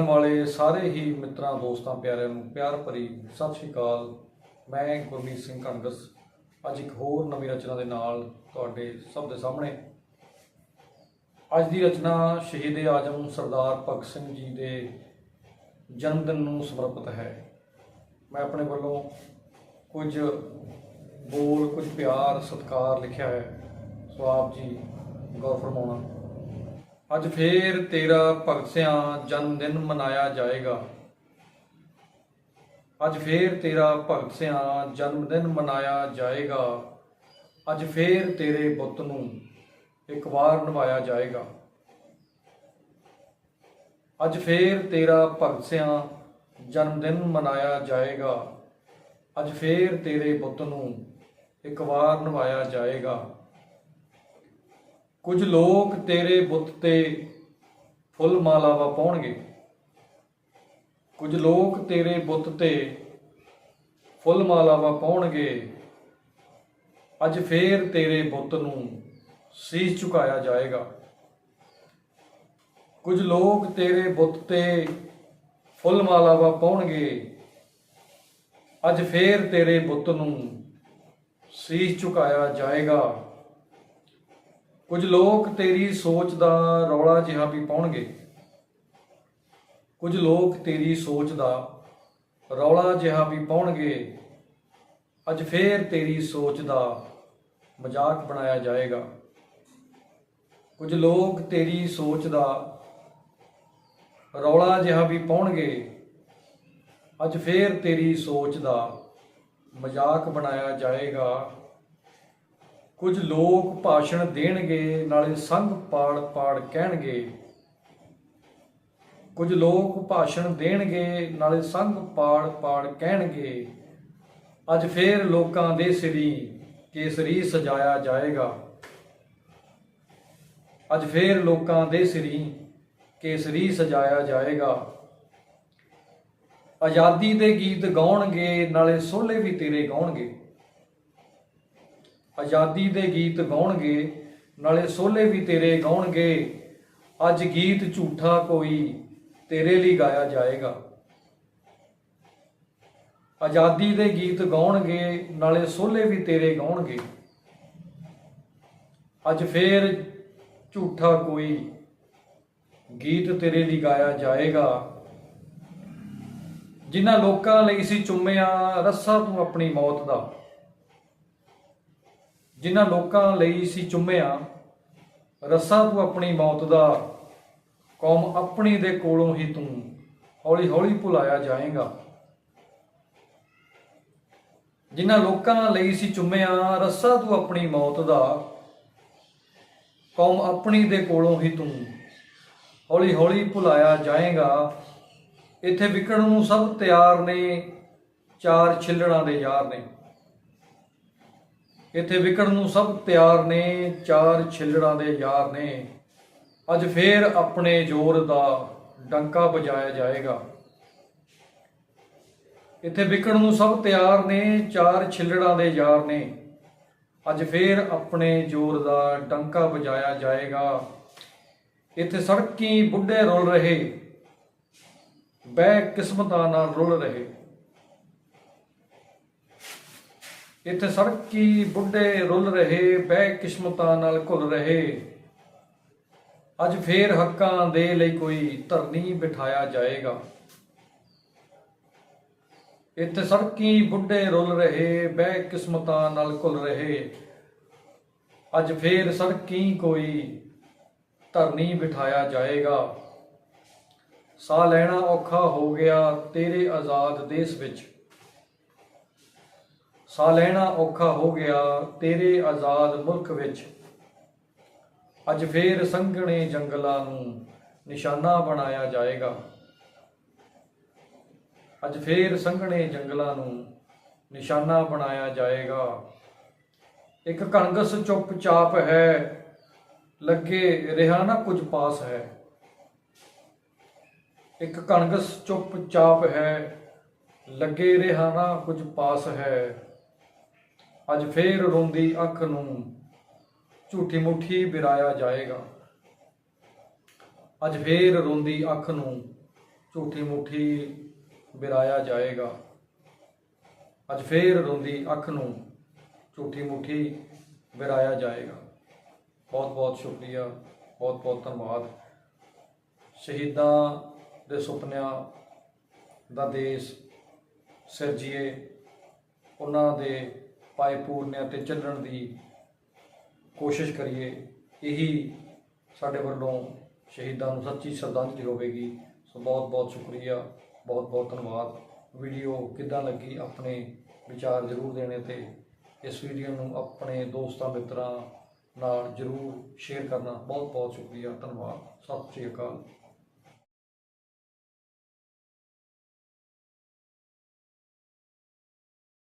ਦੇਖਣ ਵਾਲੇ ਸਾਰੇ ਹੀ ਮਿੱਤਰਾਂ, ਦੋਸਤਾਂ, ਪਿਆਰਿਆਂ ਨੂੰ ਪਿਆਰ ਭਰੀ ਸਤਿ ਸ਼੍ਰੀ ਅਕਾਲ। ਮੈਂ ਗੁਰਮੀਤ ਸਿੰਘ ਕਣਗਸ। ਅੱਜ ਇੱਕ ਹੋਰ ਨਵੀਂ ਰਚਨਾ ਦੇ ਨਾਲ ਤੁਹਾਡੇ ਸਭ ਦੇ ਸਾਹਮਣੇ। ਅੱਜ ਦੀ ਰਚਨਾ ਸ਼ਹੀਦ ਆਜਮ ਸਰਦਾਰ ਭਗਤ ਸਿੰਘ ਜੀ ਦੇ ਜਨਮ ਦਿਨ ਨੂੰ ਸਮਰਪਿਤ ਹੈ। ਮੈਂ ਆਪਣੇ ਵੱਲੋਂ ਕੁਝ ਬੋਲ, ਕੁਝ ਪਿਆਰ, ਸਤਿਕਾਰ ਲਿਖਿਆ ਹੈ। ਸੋ ਆਪ ਜੀ ਗੌਰ ਫਰਮਾਉਣਾ। ਅੱਜ ਫੇਰ ਤੇਰਾ ਭਗਤ ਸਿਆਂ ਜਨਮ ਦਿਨ ਮਨਾਇਆ ਜਾਏਗਾ। ਅੱਜ ਫੇਰ ਤੇਰਾ ਭਗਤ ਸਿਆਂ ਜਨਮ ਦਿਨ ਮਨਾਇਆ ਜਾਏਗਾ। ਅੱਜ ਫੇਰ ਤੇਰੇ ਬੁੱਤ ਨੂੰ ਇੱਕ ਵਾਰ ਨਿਭਾਇਆ ਜਾਏਗਾ। ਅੱਜ ਫੇਰ ਤੇਰਾ ਭਗਤ ਸਿਆਂ ਜਨਮ ਦਿਨ ਮਨਾਇਆ ਜਾਏਗਾ। ਅੱਜ ਫੇਰ ਤੇਰੇ ਬੁੱਤ ਨੂੰ ਇੱਕ ਵਾਰ ਨਿਭਾਇਆ ਜਾਏਗਾ। ਕੁਝ ਲੋਕ ਤੇਰੇ ਬੁੱਤ ਤੇ ਫੁੱਲ ਮਾਲਾਵਾ ਪਾਉਣਗੇ। ਕੁਝ ਲੋਕ ਤੇਰੇ ਬੁੱਤ ਤੇ ਫੁੱਲ ਮਾਲਾਵਾ ਪਾਉਣਗੇ। ਅੱਜ ਫੇਰ ਤੇਰੇ ਬੁੱਤ ਨੂੰ ਸੀਸ ਝੁਕਾਇਆ ਜਾਏਗਾ। ਕੁਝ ਲੋਕ ਤੇਰੇ ਬੁੱਤ ਤੇ ਫੁੱਲ ਮਾਲਾਵਾ ਪਾਉਣਗੇ। ਅੱਜ ਫੇਰ ਤੇਰੇ ਬੁੱਤ ਨੂੰ ਸੀਸ ਝੁਕਾਇਆ ਜਾਏਗਾ। ਕੁਝ ਲੋਕ ਤੇਰੀ ਸੋਚ ਦਾ ਰੌਲਾ ਜਿਹਾ ਵੀ ਪਾਉਣਗੇ। ਕੁਝ ਲੋਕ ਤੇਰੀ ਸੋਚ ਦਾ ਰੌਲਾ ਜਿਹਾ ਵੀ ਪਾਉਣਗੇ। ਅੱਜ ਫੇਰ ਤੇਰੀ ਸੋਚ ਦਾ ਮਜ਼ਾਕ ਬਣਾਇਆ ਜਾਏਗਾ। ਕੁਝ ਲੋਕ ਤੇਰੀ ਸੋਚ ਦਾ ਰੌਲਾ ਜਿਹਾ ਵੀ ਪਾਉਣਗੇ। ਅੱਜ ਫੇਰ ਤੇਰੀ ਸੋਚ ਦਾ ਮਜ਼ਾਕ ਬਣਾਇਆ ਜਾਏਗਾ। ਕੁਝ ਲੋਕ ਭਾਸ਼ਣ ਦੇਣਗੇ, ਨਾਲੇ ਸੰਗ ਪਾੜ ਪਾੜ ਕਹਿਣਗੇ। ਕੁਝ ਲੋਕ ਭਾਸ਼ਣ ਦੇਣਗੇ, ਨਾਲੇ ਸੰਗ ਪਾੜ ਪਾੜ ਕਹਿਣਗੇ। ਅੱਜ ਫੇਰ ਲੋਕਾਂ ਦੇ ਸਿਰੀ ਕੇਸਰੀ ਸਜਾਇਆ ਜਾਏਗਾ। ਅੱਜ ਫੇਰ ਲੋਕਾਂ ਦੇ ਸਿਰੀ ਕੇਸਰੀ ਸਜਾਇਆ ਜਾਏਗਾ। ਆਜ਼ਾਦੀ ਦੇ ਗੀਤ ਗਾਉਣਗੇ, ਨਾਲੇ ਸੋਲੇ ਵੀ ਤੇਰੇ ਗਾਉਣਗੇ। ਆਜ਼ਾਦੀ ਦੇ ਗੀਤ ਗਾਉਣਗੇ, ਨਾਲੇ ਸੋਲੇ ਵੀ ਤੇਰੇ ਗਾਉਣਗੇ। ਅੱਜ ਗੀਤ ਝੂਠਾ ਕੋਈ ਤੇਰੇ ਲਈ ਗਾਇਆ ਜਾਏਗਾ। ਆਜ਼ਾਦੀ ਦੇ ਗੀਤ ਗਾਉਣਗੇ, ਨਾਲੇ ਸੋਲੇ ਵੀ ਤੇਰੇ ਗਾਉਣਗੇ। ਅੱਜ ਫੇਰ ਝੂਠਾ ਕੋਈ ਗੀਤ ਤੇਰੇ ਲਈ ਗਾਇਆ ਜਾਏਗਾ। ਜਿਨ੍ਹਾਂ ਲੋਕਾਂ ਲਈ ਸੀ ਚੁੰਮਿਆ, ਰੱਸਾ ਤੂੰ ਆਪਣੀ ਮੌਤ ਦਾ। ਜਿਨ੍ਹਾਂ ਲੋਕਾਂ ਲਈ ਸੀ ਚੁੰਮਿਆ ਰੱਸਾ ਤੂੰ ਆਪਣੀ ਮੌਤ ਦਾ, ਕੌਮ ਆਪਣੀ ਦੇ ਕੋਲੋਂ ਹੀ ਤੂੰ ਹੌਲੀ ਹੌਲੀ ਭੁਲਾਇਆ ਜਾਏਗਾ। ਜਿਨ੍ਹਾਂ ਲੋਕਾਂ ਲਈ ਸੀ ਚੁੰਮਿਆ ਰੱਸਾ ਤੂੰ ਆਪਣੀ ਮੌਤ ਦਾ, ਕੌਮ ਆਪਣੀ ਦੇ ਕੋਲੋਂ ਹੀ ਤੂੰ ਹੌਲੀ ਹੌਲੀ ਭੁਲਾਇਆ ਜਾਏਗਾ। ਇੱਥੇ ਵਿਕਣ ਨੂੰ ਸਭ ਤਿਆਰ ਨੇ, ਚਾਰ ਛਿੱਲੜਾਂ ਦੇ ਯਾਰ ਨੇ। ਇੱਥੇ ਵਿਕਣ ਨੂੰ ਸਭ ਤਿਆਰ ਨੇ, ਚਾਰ ਛਿੱਲੜਾਂ ਦੇ ਯਾਰ ਨੇ। ਅੱਜ ਫੇਰ ਆਪਣੇ ਜ਼ੋਰ ਦਾ ਡੰਕਾ ਵਜਾਇਆ ਜਾਏਗਾ। ਇੱਥੇ ਵਿਕਣ ਨੂੰ ਸਭ ਤਿਆਰ ਨੇ, ਚਾਰ ਛਿੱਲੜਾਂ ਦੇ ਯਾਰ ਨੇ। ਅੱਜ ਫੇਰ ਆਪਣੇ ਜ਼ੋਰ ਦਾ ਡੰਕਾ ਵਜਾਇਆ ਜਾਏਗਾ। ਇੱਥੇ ਸੜਕੀ ਬੁੱਢੇ ਰੁੱਲ ਰਹੇ ਬੈ ਕਿਸਮਤਾਂ ਨਾਲ ਰੁੱਲ ਰਹੇ। ਇੱਥੇ ਸੜਕੀ ਬੁੱਢੇ ਰੁੱਲ ਰਹੇ ਬੈ ਕਿਸਮਤਾਂ ਨਾਲ ਘੁਲ ਰਹੇ। ਅੱਜ ਫੇਰ ਹੱਕਾਂ ਦੇ ਲਈ ਕੋਈ ਧਰਨੀ ਬਿਠਾਇਆ ਜਾਏਗਾ। ਇੱਥੇ ਸੜਕੀ ਬੁੱਢੇ ਰੁੱਲ ਰਹੇ ਬੈ ਕਿਸਮਤਾਂ ਨਾਲ ਘੁਲ ਰਹੇ। ਅੱਜ ਫੇਰ ਸੜਕੀ ਕੋਈ ਧਰਨੀ ਬਿਠਾਇਆ ਜਾਏਗਾ। ਸਾਹ ਲੈਣਾ ਔਖਾ ਹੋ ਗਿਆ ਤੇਰੇ ਆਜ਼ਾਦ ਦੇਸ਼ ਵਿੱਚ। ਸਾਹ ਲੈਣਾ ਔਖਾ ਹੋ ਗਿਆ ਤੇਰੇ ਆਜ਼ਾਦ ਮੁਲਕ ਵਿੱਚ। ਅੱਜ ਫੇਰ ਸੰਘਣੇ ਜੰਗਲਾਂ ਨੂੰ ਨਿਸ਼ਾਨਾ ਬਣਾਇਆ ਜਾਏਗਾ। ਅੱਜ ਫੇਰ ਸੰਘਣੇ ਜੰਗਲਾਂ ਨੂੰ ਨਿਸ਼ਾਨਾ ਬਣਾਇਆ ਜਾਏਗਾ। ਇੱਕ ਕਣਗਸ ਚੁੱਪਚਾਪ ਹੈ, ਲੱਗੇ ਰਿਹਾ ਨਾ ਕੁਝ ਪਾਸ ਹੈ। ਇੱਕ ਕਣਗਸ ਚੁੱਪਚਾਪ ਹੈ, ਲੱਗੇ ਰਿਹਾ ਨਾ ਕੁਝ ਪਾਸ ਹੈ। ਅੱਜ ਫੇਰ ਰੋਂਦੀ ਅੱਖ ਨੂੰ, ਝੂਠੀ ਮੁੱਠੀ ਬਿਰਾਇਆ ਜਾਏਗਾ। ਅੱਜ ਫੇਰ ਰੋਂਦੀ ਅੱਖ ਨੂੰ, ਝੂਠੀ ਮੁੱਠੀ ਬਿਰਾਇਆ ਜਾਏਗਾ। ਅੱਜ ਫੇਰ ਰੋਂਦੀ ਅੱਖ ਨੂੰ, ਝੂਠੀ ਮੁੱਠੀ ਬਿਰਾਇਆ ਜਾਏਗਾ। ਬਹੁਤ ਬਹੁਤ ਸ਼ੁਕਰੀਆ ਬਹੁਤ ਬਹੁਤ ਧੰਨਵਾਦ। ਸ਼ਹੀਦਾਂ ਦੇ ਸੁਪਨਿਆਂ ਦਾ ਦੇਸ਼ ਸਿਰਜੀਏ, ਉਹਨਾਂ ਦੇ ਪਾਏ ਪੂਰਨਿਆਂ ਤੇ ਚੱਲਣ ਦੀ ਕੋਸ਼ਿਸ਼ ਕਰੀਏ, ਇਹੀ ਸਾਡੇ ਵੱਲੋਂ ਸ਼ਹੀਦਾਂ ਨੂੰ ਸੱਚੀ ਸ਼ਰਧਾਂਜਲੀ ਹੋਵੇਗੀ। ਸੋ ਬਹੁਤ ਬਹੁਤ ਸ਼ੁਕਰੀਆ, ਬਹੁਤ ਬਹੁਤ ਧੰਨਵਾਦ। ਵੀਡੀਓ ਕਿੱਦਾਂ ਲੱਗੀ ਆਪਣੇ ਵਿਚਾਰ ਜ਼ਰੂਰ ਦੇਣੇ ਤੇ ਇਸ ਵੀਡੀਓ ਨੂੰ ਆਪਣੇ ਦੋਸਤਾਂ, ਮਿੱਤਰਾਂ ਨਾਲ ਜ਼ਰੂਰ ਸ਼ੇਅਰ ਕਰਨਾ। ਬਹੁਤ ਬਹੁਤ ਸ਼ੁਕਰੀਆ, ਧੰਨਵਾਦ। ਸਤਿ ਸ਼੍ਰੀ ਅਕਾਲ।